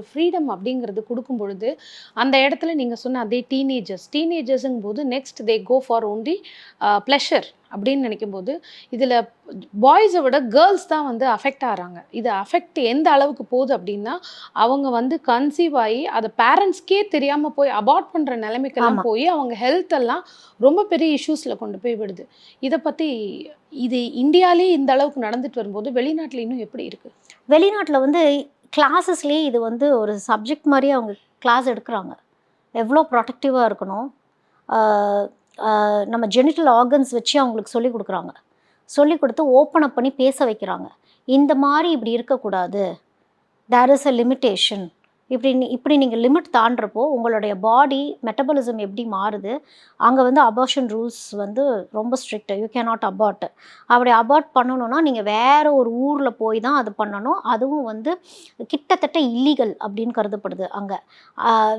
ஒரு ஃப்ரீடம் அப்படிங்கிறது கொடுக்கும் பொழுது அந்த இடத்துல நீங்கள் சொன்ன அதே டீனேஜர்ஸ் டீனேஜர்ஸுங்கும் போது next they go for only pleasure அப்படின்னு நினைக்கும் போது இதில் பாய்ஸை விட கேர்ள்ஸ் தான் வந்து அஃபெக்ட் ஆகிறாங்க இது அஃபெக்ட் எந்த அளவுக்கு போகுது அப்படின்னா அவங்க வந்து கன்சீவ் ஆகி அதை பேரண்ட்ஸ்க்கே தெரியாமல் போய் அபார்ட் பண்ணுற நிலைமைக்கெல்லாம். போய் அவங்க ஹெல்த் எல்லாம் ரொம்ப பெரிய இஷ்யூஸில் கொண்டு போய் விடுது. இதை பற்றி இது இந்தியாலே இந்த அளவுக்கு நடந்துட்டு வரும்போது வெளிநாட்டில் இன்னும் எப்படி இருக்குது வெளிநாட்டில் வந்து கிளாஸஸ்லேயே இது வந்து ஒரு சப்ஜெக்ட் மாதிரி அவங்க கிளாஸ் எடுக்கிறாங்க. எவ்வளோ ப்ரொடக்டிவாக இருக்கணும். நம்ம ஜெனிட்டல் ஆர்கன்ஸ் வச்சு அவங்களுக்கு சொல்லி கொடுக்குறாங்க. சொல்லி கொடுத்து ஓப்பன் அப் பண்ணி பேச வைக்கிறாங்க. இந்த மாதிரி இப்படி இருக்கக்கூடாது. தேர் இஸ் அ லிமிட்டேஷன் இப்படி இப்படி நீங்கள் லிமிட் தாண்டுறப்போ உங்களுடைய பாடி மெட்டபாலிசம் எப்படி மாறுது? அங்கே வந்து அபார்ஷன் ரூல்ஸ் வந்து ரொம்ப strict you can not abort அப்படி அபார்ட் பண்ணணும்னா நீங்கள் வேறு ஒரு ஊரில் போய் தான் அது பண்ணணும். அதுவும் வந்து கிட்டத்தட்ட இல்லீகல் அப்படின்னு கருதப்படுது அங்கே.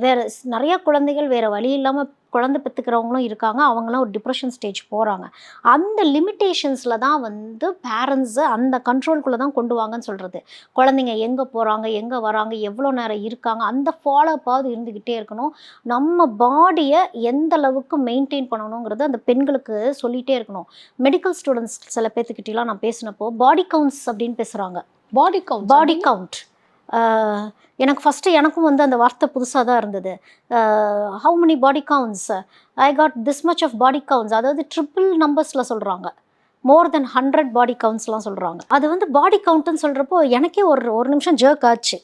வேறு நிறையா குழந்தைகள் வேறு வழி இல்லாமல் குழந்தை பெற்றுக்கிறவங்களும் இருக்காங்க அவங்களாம் ஒரு டிப்ரெஷன் ஸ்டேஜ் போகிறாங்க அந்த லிமிட்டேஷன்ஸில் தான் வந்து பேரண்ட்ஸு அந்த கண்ட்ரோல்குள்ளே தான் கொண்டு வாங்கன்னு சொல்கிறது குழந்தைங்க எங்கே போகிறாங்க எங்கே வராங்க எவ்வளோ நேரம் இருக்காங்க அந்த ஃபாலோப்பாவது இருந்துக்கிட்டே இருக்கணும். நம்ம பாடியை எந்த அளவுக்கு மெயின்டைன் பண்ணணுங்கிறது அந்த பெண்களுக்கு சொல்லிகிட்டே இருக்கணும். மெடிக்கல் ஸ்டூடெண்ட்ஸ் சில பேர்த்துக்கிட்டலாம் நான் பேசினப்போ பாடி கவுண்ட்ஸ் அப்படின்னு பேசுகிறாங்க பாடி கவுண்ட் பாடி கவுண்ட் எனக்கு ஃபஸ்ட்டு எனக்கும் வந்து அந்த வார்த்தை புதுசாக தான் இருந்தது. How many body counts I got this much of body counts அதாவது ட்ரிபிள் நம்பர்ஸில் சொல்கிறாங்க மோர் தென் ஹண்ட்ரட் பாடி கவுண்ட்ஸ்லாம் சொல்கிறாங்க அது வந்து பாடி கவுண்ட்டுன்னு சொல்கிறப்போ எனக்கே ஒரு ஒரு நிமிஷம் ஜர்க் ஆச்சு.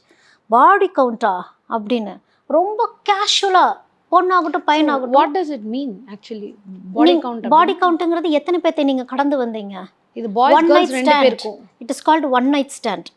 பாடி கவுண்டா அப்படின்னு. ரொம்ப கேஷுவலாக பொண்ணாகட்டும் பையனாகட்டும். What does it mean actually body count body கவுண்ட்டுங்கிறது எத்தனை பேர்த்தை நீங்கள் கடந்து வந்தீங்க? இது night ரெண்டு stand. பேருக்கும். It is called one night stand